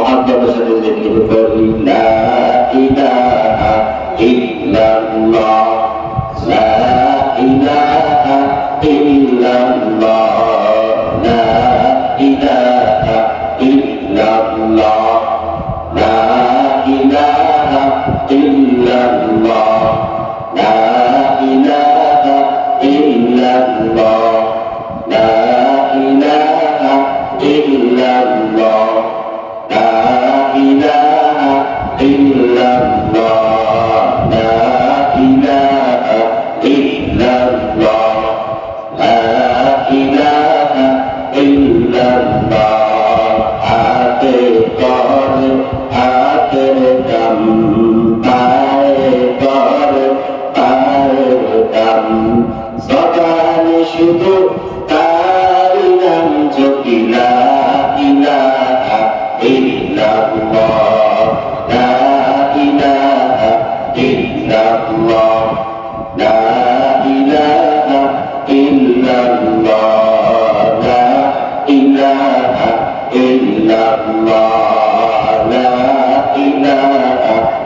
محمد سنذكر لا إله إلا الله لا إله إلا الله لا إله إلا الله لا إله إلا الله لا শুধু তার নাম জপিলা ইলাহা ইল্লাল্লাহ।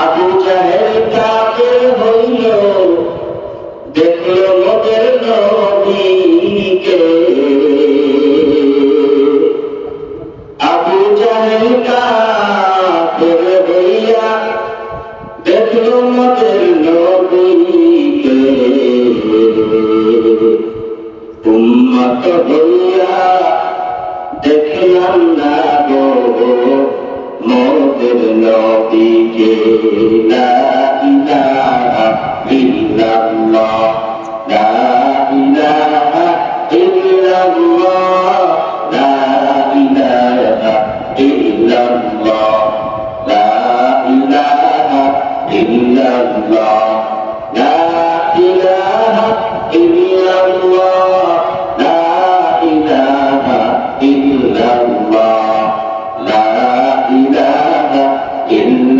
আবু জাহেল কাফের হইল দেখল মোদের নবীকে। আবু জাহেল কাফের হইয়া দেখল মোদের নবীকে উম্মত হইয়া দেখলাম না। মোদের নবীকে লা ইলাহা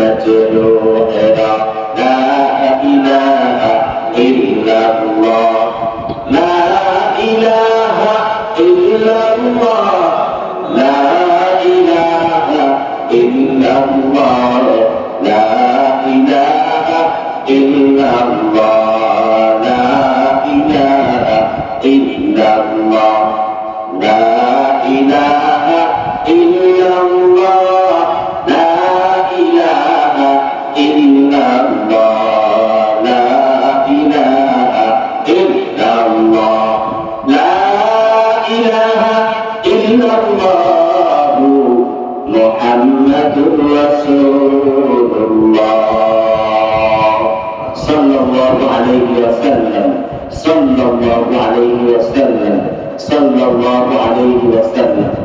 إلى مجروحنا لا إله إلا الله لا إله إلا الله لا إله إلا الله لا إله إلا الله لا إله إلا الله لا إله إلا الله محمد رسول الله صلى الله عليه وسلم صلى الله عليه وسلم صلى الله عليه وسلم